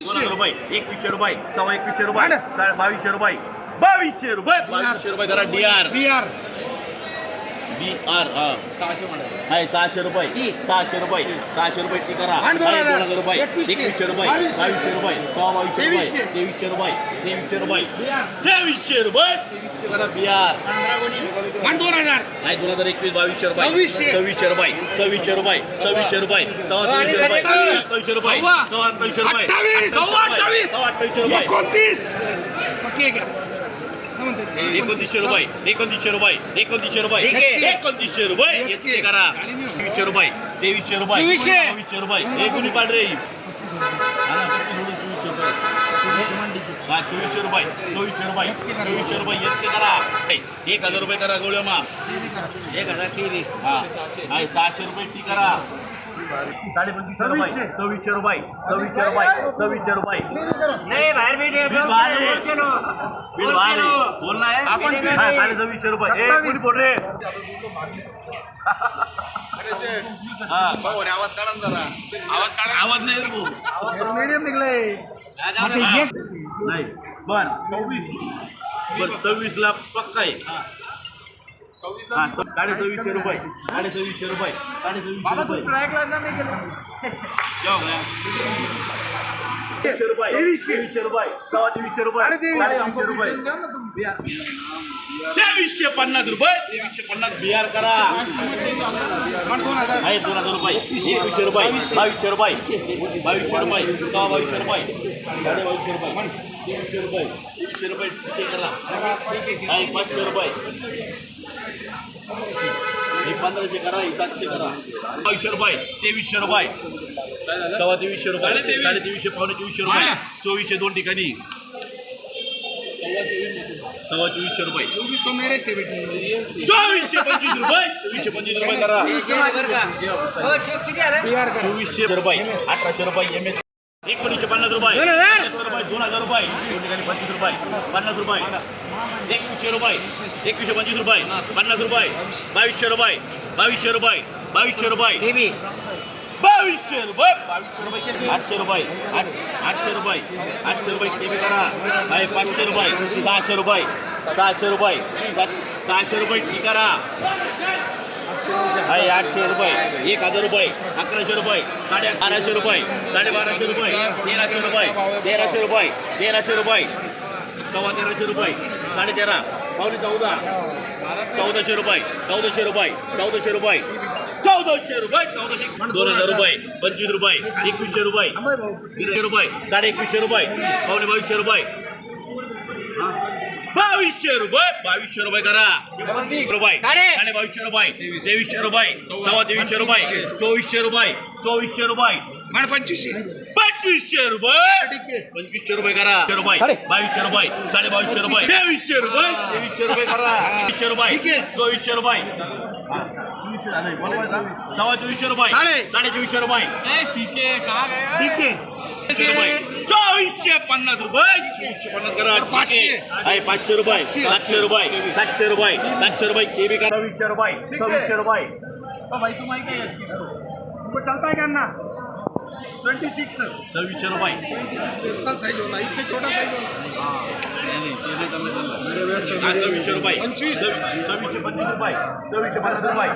हजार रुपये एकवीसशे रुपये सव्वा एकवीसशे रुपये बावीसशे रुपये बावीसशे रुपये. बावीसशे रुपये करा D R B R B R हा आहे सहाशे रुपये. सहाशे रुपये. सहाशे रुपये टी करा आणि दोन हजार. हजार रुपये. एकवीसशे. एकवीसशे रुपये. बावीसशे. बावीसशे रुपये. सव्वा बावीसशे रुपये. तेवीसशे. रुपये. तेवीसशे रुपये. तेवीसशे रुपये. तेवीसशे करा बी आर आणि दोन हजार. आहे दोन हजार एकवीस बावीसशे रुपये. सव्वीसशे. सव्वीसशे रुपये. सव्वीसशे रुपये. सव्वीसशे रुपये. सव्वा सव्वीसशे रुपये. सत्तावीस. सव्वीसशे रुपये. सव्वा. अठ्ठावीसशे रुपये. अठ्ठावीस. सव्वा अठ्ठावीस. सव्वा अठ्ठावीसशे रुपये. एकोणतीस. आहे? एकोणतीसशे रुपये एकोणतीसशे रुपये एकोणतीसशे रुपये. एकोणतीसशे रुपये. एचके करा. तेवीसशे रुपये तेवीसशे रुपये. चोवीसशे रुपये कुणी पाडरे ना, फक्त सोडून चोवीसशे रुपये चोवीसशे मांडी की. हा चोवीसशे रुपये चोवीसशे रुपये चोवीसशे रुपये एचके करा. एक हजार रुपये करा गोळ्या मा. एक हजार. केली हा सहाशे रुपये टी करा. चोवीसशे रुपये चोवीसशे रुपये चोवीसशे रुपये नाही बाहेर मी बिल बाहेर आहे. आपण हा, साडे रुपये. कुणी बोल रे हा. आवाज नाही. मीडियम निघलंय. नाही बर. सव्वीस बर सव्वीस ला पक्का आहे. हा स- साडे सव्वीसशे रुपये साडे सव्वीसशे रुपये साडे सव्वीसशे रुपये. तेवीसशे रुपये तेवीसशे. तेवीसशे रुपये सव्वा तेवीसशे रुपये तेवीसशे रुपये तेवीसशे पन्नास रुपये तेवीसशे पन्नास बिहार करा। दोन हज़ार आहे दोन हज़ार रुपये एकवीसशे रुपये बावीसशे रुपये बावीसशे रुपये सव्वा बावीसशे रुपये साडे बावीसशे रुपये तेवीसशे रुपये तेवीसशे रुपये पाचशे रुपये हे पंधराशे करा हे सातशे करा. बावीसशे रुपये तेवीसशे रुपये. सव्वा तेवीसशे रुपये साडे तेवीसशे पावणे चोवीसशे रुपये. चोवीसशे दोन ठिकाणी. सव्वा चोवीसशे रुपये. चोवीस सौ मेरेच ते बेटे। चोवीसशे पंचवीस रुपये. चोवीसशे पंचवीस रुपये करा. चोवीसशे रुपये अठराशे रुपये एम एस एकोणीसशे पन्नास रुपये. दोन हजार. दोन रुपये दोन हजार रुपये. दोन ठिकाणी पंचवीस रुपये. पन्नास रुपये. एकवीसशे रुपये. एकवीसशे पंचवीस रुपये. पन्नास रुपये. बावीसशे रुपये. बावीसशे रुपये. बावीसशे रुपये. बावीसशे रुपये. बावीसशे रुपये. आठशे रुपये. आठ आठशे रुपये. आठशे रुपये केबी करा. पाचशे रुपये. सहाशे रुपये. सहाशे रुपये. सहाशे रुपये टी करा. आहे आठशे रुपये. एक हजार रुपये. अकराशे रुपये. साडे बाराशे रुपये. साडे बाराशे रुपये. तेराशे रुपये. तेराशे रुपये. तेराशे रुपये. सव्वा तेराशे रुपये. साडे तेरा. पावणे चौदा. चौदाशे रुपये. चौदाशे रुपये. चौदाशे रुपये. चौदाशे रुपये. चौदाशे. दोन हजार रुपये. पंचवीस रुपये. एकवीसशे रुपये. तीनशे दीडशे रुपये. साडे एकवीसशे रुपये. पावणे बावीसशे रुपये. बावीसशे रुपये. बावीसशे रुपये करा. रुपये. साडे. बावीसशे रुपये. तेवीसशे रुपये. सव्वा तेवीसशे रुपये. चोवीसशे रुपये. चोवीसशे रुपये. आणि पंचवीसशे. पंचवीसशे रुपये. पंचवीसशे रुपये करा. रुपये. बावीसशे रुपये. साडे बावीसशे रुपये. तेवीसशे रुपये. तेवीसशे रुपये करा. तेवीसशे रुपये. चोवीसशे रुपये. हा? सव्वा चोवीसशे रुपये. साडे. साडे चोवीसशे रुपये. आहे चोवीसशे पन्नास रुपये. पन्नास करा. पाचशे. आहे पाचशे रुपये. सातशे. रुपये. सातशे रुपये. सातशे रुपये. केबी करा. वीसशे रुपये. सव्वीसशे रुपये. तुमको चलता है क्या अन्ना ट्वेंटी सिक्स सव्वीसशे रुपये कल साइज होगा इससे छोटा साइज होगा। नाही, नाही, ते नाही चाललं, चाललं. हा, सव्वीसशे रुपये पंचवीस. सव्वी- सव्वीसशे पंचवीस रुपये सव्वीसशे पन्नास रुपये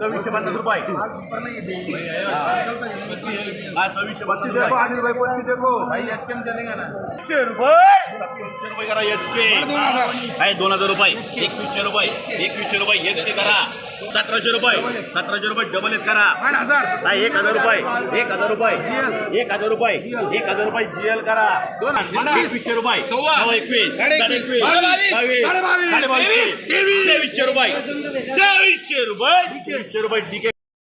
सव्वीसशे पन्नास रुपये ऊपर नहीं है चलता है हा सव्वीसशे पन्नास रुपये पाचशे रुपये रुपये करा एच के आहे दोन हजार रुपये एकवीसशे रुपये एकवीसशे रुपये एच के करा। सतराशे रुपये सतराशे रुपये डबल एस करा। आठ हजार एक हजार रुपये एक हजार रुपये एक हजार रुपये. एक हजार रुपये जीएल करा. एकवीसशे रुपये. एकवीस. साडे साडे एकवीस, एकवीस बावीस, बावीस. साडे बावीस, साडे बावीस. तेवीस. तेवीसशे रुपये. तेवीसशे रुपये. तेवीसशे रुपये.